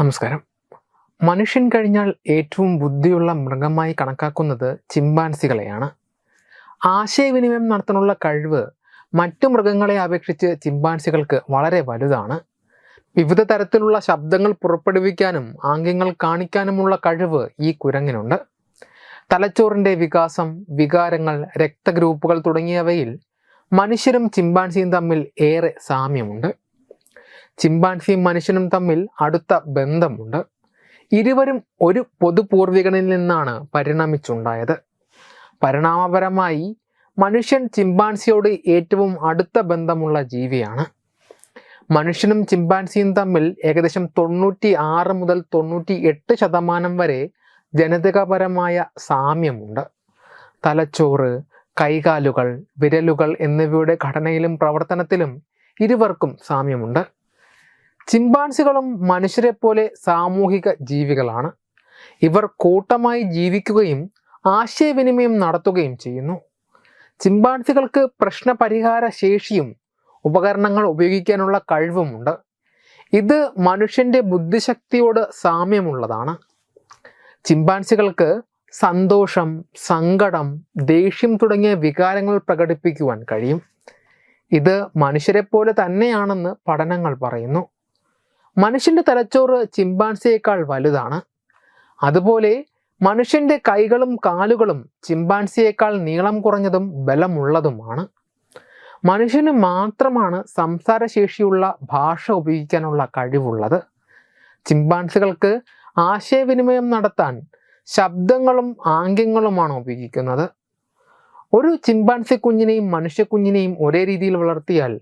നമസ്കാരം. മനുഷ്യൻ കഴിഞ്ഞാൽ ഏറ്റവും ബുദ്ധിയുള്ള മൃഗമായി കണക്കാക്കുന്നത് ചിമ്പാൻസികളെയാണ്. ആശയവിനിമയം നടത്താനുള്ള കഴിവ് മറ്റു മൃഗങ്ങളെ അപേക്ഷിച്ച് ചിമ്പാൻസികൾക്ക് വളരെ വലുതാണ്. വിവിധ തരത്തിലുള്ള ശബ്ദങ്ങൾ പുറപ്പെടുവിക്കാനും ആംഗ്യങ്ങൾ കാണിക്കാനുമുള്ള കഴിവ് ഈ കുരങ്ങിനുണ്ട്. തലച്ചോറിന്റെ വികാസം വികാരങ്ങൾ രക്തഗ്രൂപ്പുകൾ തുടങ്ങിയവയിൽ മനുഷ്യരും ചിമ്പാൻസിയും തമ്മിൽ ഏറെ സാമ്യമുണ്ട്. ചിമ്പാൻസിയും മനുഷ്യനും തമ്മിൽ അടുത്ത ബന്ധമുണ്ട്. ഇരുവരും ഒരു പൊതുപൂർവികനിൽ നിന്നാണ് പരിണമിച്ചുണ്ടായത്. പരിണാമപരമായി മനുഷ്യൻ ചിമ്പാൻസിയോട് ഏറ്റവും അടുത്ത ബന്ധമുള്ള ജീവിയാണ്. മനുഷ്യനും ചിമ്പാൻസിയും തമ്മിൽ ഏകദേശം തൊണ്ണൂറ്റി ആറ് മുതൽ തൊണ്ണൂറ്റി എട്ട് ശതമാനം വരെ ജനിതകപരമായ സാമ്യമുണ്ട്. തലച്ചോറ് കൈകാലുകൾ വിരലുകൾ എന്നിവയുടെ ഘടനയിലും പ്രവർത്തനത്തിലും ഇരുവർക്കും സാമ്യമുണ്ട്. ചിമ്പാൻസികളും മനുഷ്യരെ പോലെ സാമൂഹിക ജീവികളാണ്. ഇവർ കൂട്ടമായി ജീവിക്കുകയും ആശയവിനിമയം നടത്തുകയും ചെയ്യുന്നു. ചിമ്പാൻസികൾക്ക് പ്രശ്നപരിഹാര ശേഷിയും ഉപകരണങ്ങൾ ഉപയോഗിക്കാനുള്ള കഴിവുമുണ്ട്. ഇത് മനുഷ്യന്റെ ബുദ്ധിശക്തിയോട് സാമ്യമുള്ളതാണ്. ചിമ്പാൻസികൾക്ക് സന്തോഷം സങ്കടം ദേഷ്യം തുടങ്ങിയ വികാരങ്ങൾ പ്രകടിപ്പിക്കുവാൻ കഴിയും. ഇത് മനുഷ്യരെ പോലെ തന്നെയാണെന്ന് പഠനങ്ങൾ പറയുന്നു. മനുഷ്യന്റെ തലച്ചോറ് ചിമ്പാൻസിയേക്കാൾ വലുതാണ്. അതുപോലെ മനുഷ്യന്റെ കൈകളും കാലുകളും ചിമ്പാൻസിയേക്കാൾ നീളം കുറഞ്ഞതും ബലമുള്ളതുമാണ്. മനുഷ്യന് മാത്രമാണ് സംസാരശേഷിയുള്ള ഭാഷ ഉപയോഗിക്കാനുള്ള കഴിവുള്ളത്. ചിമ്പാൻസികൾക്ക് ആശയവിനിമയം നടത്താൻ ശബ്ദങ്ങളും ആംഗ്യങ്ങളുമാണ് ഉപയോഗിക്കുന്നത്. ഒരു ചിമ്പാൻസി കുഞ്ഞിനെയും മനുഷ്യ കുഞ്ഞിനെയും ഒരേ രീതിയിൽ വളർത്തിയാൽ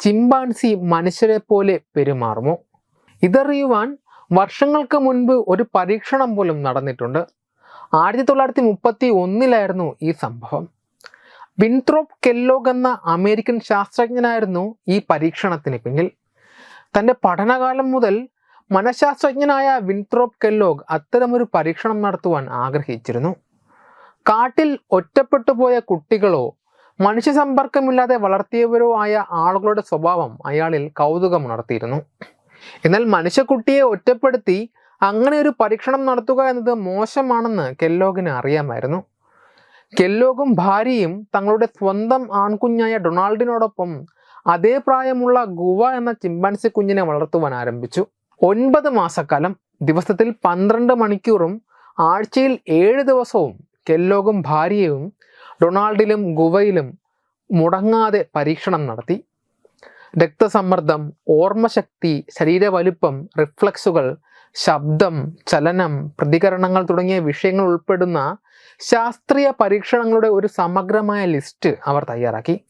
ചിമ്പാൻസി മനുഷ്യരെ പോലെ പെരുമാറുമോ? ഇതറിയുവാൻ വർഷങ്ങൾക്ക് മുൻപ് ഒരു പരീക്ഷണം പോലും നടന്നിട്ടുണ്ട്. ആയിരത്തി തൊള്ളായിരത്തി മുപ്പത്തി ഒന്നിലായിരുന്നു ഈ സംഭവം. വിൻത്രോപ്പ് കെല്ലോഗ് എന്ന അമേരിക്കൻ ശാസ്ത്രജ്ഞനായിരുന്നു ഈ പരീക്ഷണത്തിന് പിന്നിൽ. തന്റെ പഠനകാലം മുതൽ മനഃശാസ്ത്രജ്ഞനായ വിൻത്രോപ്പ് കെല്ലോഗ് അത്തരമൊരു പരീക്ഷണം നടത്തുവാൻ ആഗ്രഹിച്ചിരുന്നു. കാട്ടിൽ ഒറ്റപ്പെട്ടു പോയ കുട്ടികളോ മനുഷ്യ സമ്പർക്കമില്ലാതെ വളർത്തിയവരോ ആയ ആളുകളുടെ സ്വഭാവം അയാളിൽ കൗതുകമുണർത്തിയിരുന്നു. എന്നാൽ മനുഷ്യക്കുട്ടിയെ ഒറ്റപ്പെടുത്തി അങ്ങനെ ഒരു പരീക്ഷണം നടത്തുക എന്നത് മോശമാണെന്ന് കെല്ലോഗിന് അറിയാമായിരുന്നു. കെല്ലോഗും ഭാര്യയും തങ്ങളുടെ സ്വന്തം ആൺകുഞ്ഞായ ഡൊണാൾഡിനോടൊപ്പം അതേ പ്രായമുള്ള ഗുവ എന്ന ചിമ്പൻസി കുഞ്ഞിനെ വളർത്തുവാൻ ആരംഭിച്ചു. ഒൻപത് മാസക്കാലം ദിവസത്തിൽ പന്ത്രണ്ട് മണിക്കൂറും ആഴ്ചയിൽ ഏഴ് ദിവസവും കെല്ലോഗും ഭാര്യയും ഡൊണാൾഡിലും ഗുവയിലും മുടങ്ങാതെ പരീക്ഷണം നടത്തി. രക്തസമ്മർദ്ദം ഓർമ്മശക്തി ശരീരവലുപ്പം റിഫ്ലക്സുകൾ ശബ്ദം ചലനം പ്രതികരണങ്ങൾ തുടങ്ങിയ വിഷയങ്ങൾ ഉൾപ്പെടുന്ന ശാസ്ത്രീയ പരീക്ഷണങ്ങളുടെ ഒരു സമഗ്രമായ ലിസ്റ്റ് അവർ തയ്യാറാക്കി.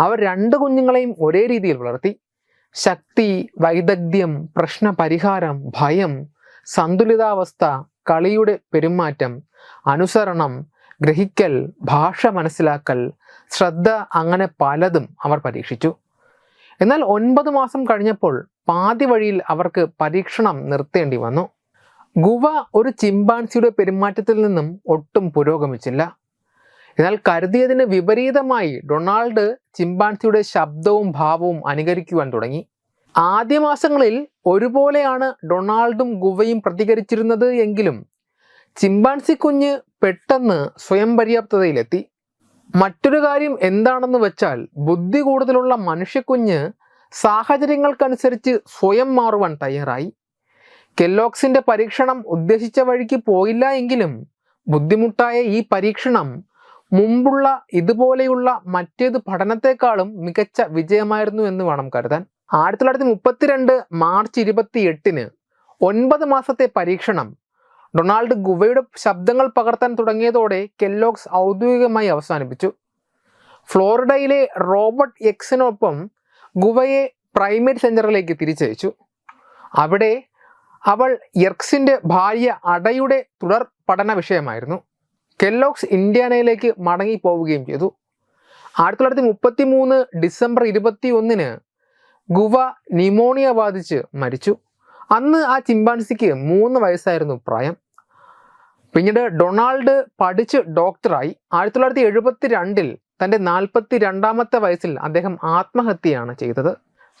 അവർ രണ്ട് കുഞ്ഞുങ്ങളെയും ഒരേ രീതിയിൽ വളർത്തി. ശക്തി വൈദഗ്ധ്യം പ്രശ്ന പരിഹാരം ഭയം സന്തുലിതാവസ്ഥ കളിയുടെ പെരുമാറ്റം അനുസരണം ഗ്രഹിക്കൽ ഭാഷ മനസ്സിലാക്കൽ ശ്രദ്ധ അങ്ങനെ പലതും അവർ പരീക്ഷിച്ചു. എന്നാൽ ഒൻപത് മാസം കഴിഞ്ഞപ്പോൾ പാതി വഴിയിൽ അവർക്ക് പരീക്ഷണം നിർത്തേണ്ടി വന്നു. ഗുവ ഒരു ചിമ്പാൻസിയുടെ പെരുമാറ്റത്തിൽ നിന്നും ഒട്ടും പുരോഗമിച്ചില്ല. എന്നാൽ കരുതിയതിന് വിപരീതമായി ഡൊണാൾഡ് ചിമ്പാൻസിയുടെ ശബ്ദവും ഭാവവും അനുകരിക്കുവാൻ തുടങ്ങി. ആദ്യ മാസങ്ങളിൽ ഒരുപോലെയാണ് ഡൊണാൾഡും ഗുവയും പ്രതികരിച്ചിരുന്നത് എങ്കിലും ചിമ്പാൻസി കുഞ്ഞ് പെട്ടെന്ന് സ്വയം പര്യാപ്തതയിലെത്തി. മറ്റൊരു കാര്യം എന്താണെന്ന് വെച്ചാൽ ബുദ്ധി കൂടുതലുള്ള മനുഷ്യക്കുഞ്ഞ് സാഹചര്യങ്ങൾക്കനുസരിച്ച് സ്വയം മാറുവാൻ തയ്യാറായി. കെല്ലോക്സിന്റെ പരീക്ഷണം ഉദ്ദേശിച്ച വഴിക്ക് പോയില്ല എങ്കിലും ബുദ്ധിമുട്ടായ ഈ പരീക്ഷണം മുമ്പുള്ള ഇതുപോലെയുള്ള മറ്റേത് പഠനത്തെക്കാളും മികച്ച വിജയമായിരുന്നു എന്ന് വേണം കരുതാൻ. ആയിരത്തി തൊള്ളായിരത്തി മുപ്പത്തിരണ്ട് മാർച്ച് ഇരുപത്തി എട്ടിന് ഒൻപത് മാസത്തെ പരീക്ഷണം ഡൊണാൾഡ് ഗുവയുടെ ശബ്ദങ്ങൾ പകർത്താൻ തുടങ്ങിയതോടെ കെല്ലോക്സ് ഔദ്യോഗികമായി അവസാനിപ്പിച്ചു. ഫ്ലോറിഡയിലെ റോബർട്ട് എക്സിനൊപ്പം ഗുവയെ പ്രൈമറി സെന്ററിലേക്ക് തിരിച്ചയച്ചു. അവിടെ അവൾ യർക്സിന്റെ ഭാര്യ അടയുടെ തുടർ പഠന വിഷയമായിരുന്നു. കെല്ലോക്സ് ഇന്ത്യാനയിലേക്ക് മടങ്ങി പോവുകയും ചെയ്തു. ആയിരത്തി തൊള്ളായിരത്തി മുപ്പത്തി മൂന്ന് ഡിസംബർ ഇരുപത്തി ഒന്നിന് ഗുവ ന്യൂമോണിയ ബാധിച്ച് മരിച്ചു. അന്ന് ആ ചിമ്പാൻസിക്ക് മൂന്ന് വയസ്സായിരുന്നു പ്രായം. പിന്നീട് ഡൊണാൾഡ് പഠിച്ച് ഡോക്ടറായി. ആയിരത്തി തൊള്ളായിരത്തി എഴുപത്തി രണ്ടിൽ തന്റെ നാൽപ്പത്തി രണ്ടാമത്തെ വയസ്സിൽ അദ്ദേഹം ആത്മഹത്യയാണ് ചെയ്തത്.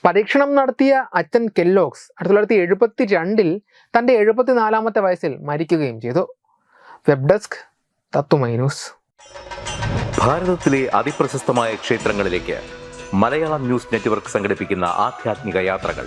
പരീക്ഷണം നടത്തിയ അച്ഛൻ കെല്ലോക്സ് ആയിരത്തി തൊള്ളായിരത്തി എഴുപത്തി രണ്ടിൽ തന്റെ എഴുപത്തിനാലാമത്തെ വയസ്സിൽ മരിക്കുകയും ചെയ്തു. വെബ് ഡെസ്ക് തത്വമൈനൂസ് ഭാരതത്തിലെ അതിപ്രശസ്തമായ ക്ഷേത്രങ്ങളിലേക്ക് മലയാളം ന്യൂസ് നെറ്റ്വർക്ക് സംഘടിപ്പിക്കുന്ന ആധ്യാത്മിക യാത്രകൾ.